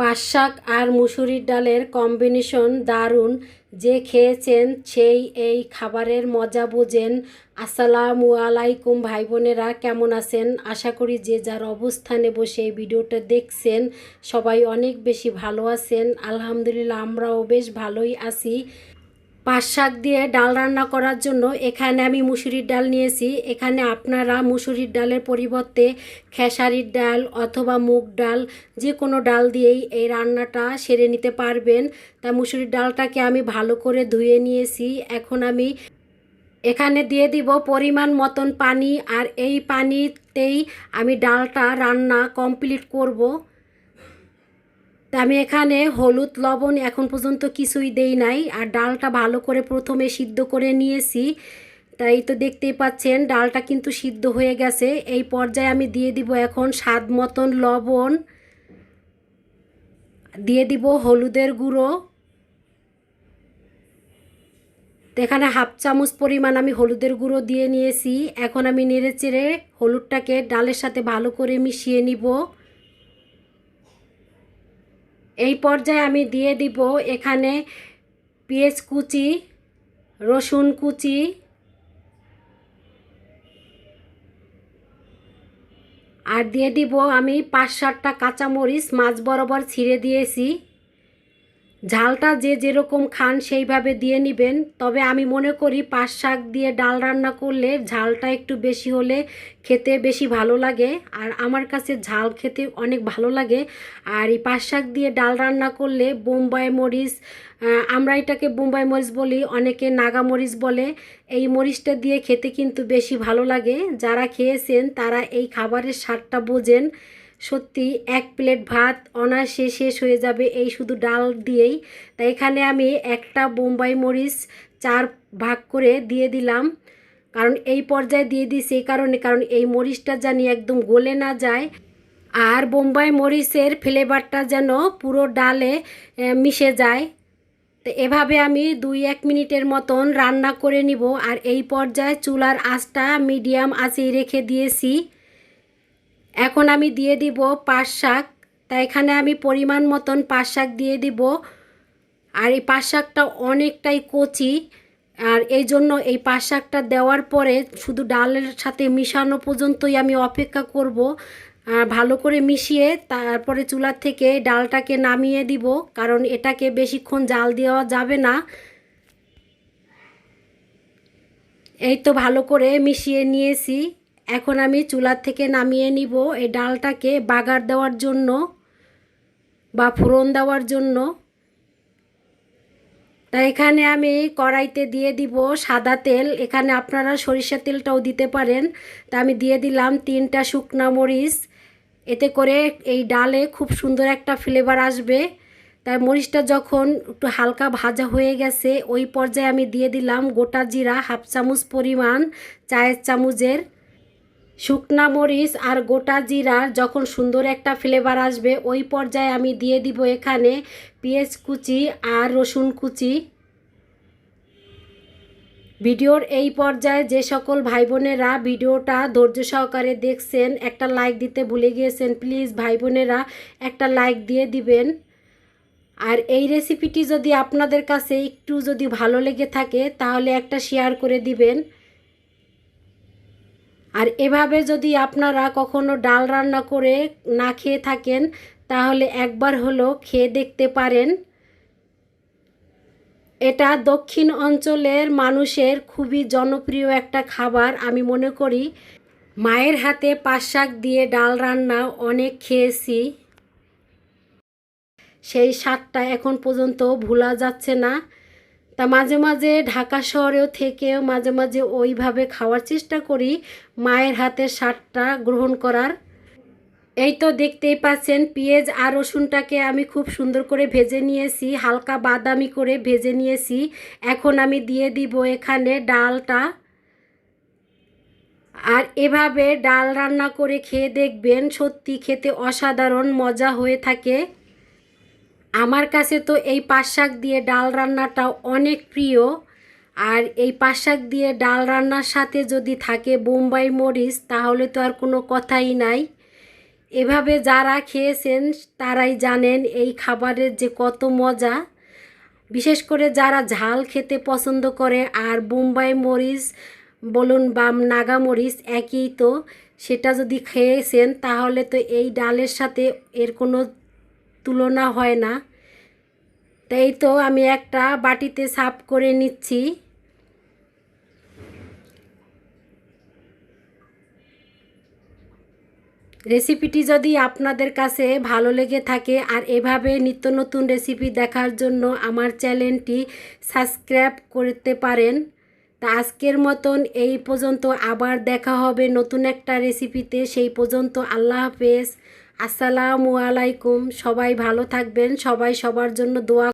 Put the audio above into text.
পাট শাক আর মুসুরির ডালের কম্বিনেশন দারুণ। যে খেয়েছেন সেই এই খাবারের মজা বোঝেন। আসসালামু আলাইকুম ভাই বোনেরা কেমন আছেন? আশা করি যে যার অবস্থানে বসে এই ভিডিওটা দেখছেন সবাই অনেক বেশি ভালো আছেন। আলহামদুলিল্লাহ আমরাও বেশ ভালোই আছি। পাট শাক দিয়ে ডাল রান্না করার জন্য এখানে আমি মুসুরির ডাল নিয়েছি। এখানে আপনারা মুসুরির ডালের পরিবর্তে খেসারির ডাল অথবা মুগ ডাল যে কোনো ডাল দিয়েই এই রান্নাটা সেরে নিতে পারবেন। তা মুসুরির ডালটাকে আমি ভালো করে ধুয়ে নিয়েছি। এখন আমি এখানে দিয়ে দিব পরিমাণ মতন পানি আর এই পানিতেই আমি ডালটা রান্না কমপ্লিট করব। তা আমি এখানে হলুদ, লবণ এখন পর্যন্ত কিছুই দেই নাই। আর ডালটা ভালো করে প্রথমে সিদ্ধ করে নিয়েছি। তাই তো দেখতেই পাচ্ছেন, ডালটা কিন্তু সিদ্ধ হয়ে গেছে। এই পর্যায়ে আমি দিয়ে দিব এখন স্বাদ মতন লবণ। দিয়ে দিব হলুদের গুঁড়ো। এখানে হাফ চামচ পরিমাণ আমি হলুদের গুঁড়ো দিয়ে নিয়েছি। এখন আমি নেড়ে চেড়ে হলুদটাকে ডালের সাথে ভালো করে মিশিয়ে নিব। এই পর্যায়ে আমি দিয়ে দিব এখানে পেঁয়াজ কুচি, রসুন কুচি, আর দিয়ে দিব আমি পাঁচ সাতটা কাঁচামরিচ, মাছ বরাবর ছিঁড়ে দিয়েছি। ঝালটা যে যেরকম খান সেইভাবে দিয়ে নেবেন। তবে আমি মনে করি পাঁচ শাক দিয়ে ডাল রান্না করলে ঝালটা একটু বেশি হলে খেতে বেশি ভালো লাগে। আর আমার কাছে ঝাল খেতে অনেক ভালো লাগে। আর এই পাঁচ শাক দিয়ে ডাল রান্না করলে বোম্বাই মরিচ আমরা এটাকে বোম্বাই মরিচ বলি, অনেকে নাগা মরিচ বলে। এই মরিচটা দিয়ে খেতে কিন্তু বেশি ভালো লাগে। যারা খেয়েছেন তারা এই খাবারের স্বাদটা বোঝেন। সত্যি এক প্লেট ভাত অনায়াসে শেষ হয়ে যাবে এই শুধু ডাল দিয়েই। তাই এখানে আমি একটা বোম্বাই মরিচ চার ভাগ করে দিয়ে দিলাম। কারণ এই পর্যায়ে দিয়ে দিই সেই কারণে, কারণ এই মরিচটা জানি একদম গলে না যায়। আর বোম্বাই মরিচের ফ্লেভারটা যেন পুরো ডালে মিশে যায়। তো এভাবে আমি দুই এক মিনিটের মতন রান্না করে নিব। আর এই পর্যায়ে চুলার আঁচটা মিডিয়াম আঁচেই রেখে দিয়েছি। এখন আমি দিয়ে দিব পাট শাক। তা এখানে আমি পরিমাণ মতন পাট শাক দিয়ে দিব। আর এই পাট শাকটা অনেকটাই কচি। আর এই জন্য এই পাট শাকটা দেওয়ার পরে শুধু ডালের সাথে মিশানো পর্যন্তই আমি অপেক্ষা করব। ভালো করে মিশিয়ে তারপরে চুলার থেকে ডালটাকে নামিয়ে দিব। কারণ এটাকে বেশিক্ষণ জাল দেওয়া যাবে না। এই তো ভালো করে মিশিয়ে নিয়েছি। এখন আমি চুলার থেকে নামিয়ে নিব এই ডালটাকে বাগার দেওয়ার জন্য বা ফোড়ন দেওয়ার জন্য। তা এখানে আমি কড়াইতে দিয়ে দিব সাদা তেল। এখানে আপনারা সরিষা তেলটাও দিতে পারেন। তা আমি দিয়ে দিলাম তিনটা শুকনা মরিচ। এতে করে এই ডালে খুব সুন্দর একটা ফ্লেভার আসবে। তাই মরিচটা যখন একটু হালকা ভাজা হয়ে গেছে, ওই পর্যায়ে আমি দিয়ে দিলাম গোটা জিরা, হাফ চামচ পরিমাণ চায়ের চামচের। শুকনা মরিচ আর গোটা জিরার যখন সুন্দর একটা ফ্লেভার আসবে, ওই পর্যায়ে আমি দিয়ে দিব এখানে পেঁয়াজ কুচি আর রসুন কুচি। ভিডিওর এই পর্যায়ে যে সকল ভাই বোনেরা ভিডিওটা ধৈর্য সহকারে দেখছেন, একটা লাইক দিতে ভুলে গিয়েছেন প্লিজ ভাই বোনেরা একটা লাইক দিয়ে দিবেন। আর এই রেসিপিটি যদি আপনাদের কাছে একটু যদি ভালো লেগে থাকে, তাহলে একটা শেয়ার করে দিবেন। আর এভাবে যদি আপনারা কখনো ডাল রান্না করে না খেয়ে থাকেন, তাহলে একবার হলো খেয়ে দেখতে পারেন। এটা দক্ষিণ অঞ্চলের মানুষের খুবই জনপ্রিয় একটা খাবার, আমি মনে করি। মায়ের হাতে শাক দিয়ে ডাল রান্না অনেক খেয়েছি। সেই স্বাদটা এখন পর্যন্ত ভোলা যাচ্ছে না। তা মাঝে মাঝে ঢাকা শহরেও থেকেও মাঝে মাঝে ওইভাবে খাওয়ার চেষ্টা করি, মায়ের হাতের স্বাদটা গ্রহণ করার। এই তো দেখতেই পাচ্ছেন, পেঁয়াজ আর রসুনটাকে আমি খুব সুন্দর করে ভেজে নিয়েছি, হালকা বাদামি করে ভেজে নিয়েছি। এখন আমি দিয়ে দিব এখানে ডালটা। আর এভাবে ডাল রান্না করে খেয়ে দেখবেন সত্যি খেতে অসাধারণ মজা হয়ে থাকে। আমার কাছে তো এই পাট শাক দিয়ে ডাল রান্নাটাও অনেক প্রিয়। আর এই পাট শাক দিয়ে ডাল রান্নার সাথে যদি থাকে বোম্বাই মরিচ, তাহলে তো আর কোনো কথাই নাই। এভাবে যারা খেয়েছেন, তারাই জানেন এই খাবারের যে কত মজা। বিশেষ করে যারা ঝাল খেতে পছন্দ করে, আর বোম্বাই মরিচ বলুন বাম নাগা মরিচ একই তো, সেটা যদি খেয়েছেন, তাহলে তো এই ডালের সাথে এর কোনো তুলনা হয় না। তাই তো আমি একটা বাটিতে সাফ করে নিচ্ছি। রেসিপিটি যদি আপনাদের কাছে ভালো লেগে থাকে আর এভাবে নিত্য নতুন রেসিপি দেখার জন্য আমার চ্যানেলটি সাবস্ক্রাইব করতে পারেন। তা আজকের মতন এই পর্যন্ত। আবার দেখা হবে নতুন একটা রেসিপিতে। সেই পর্যন্ত আল্লাহ হাফেজ। আসসালামু আলাইকুম। সবাই ভালো থাকবেন। সবাই সবার জন্য দোয়া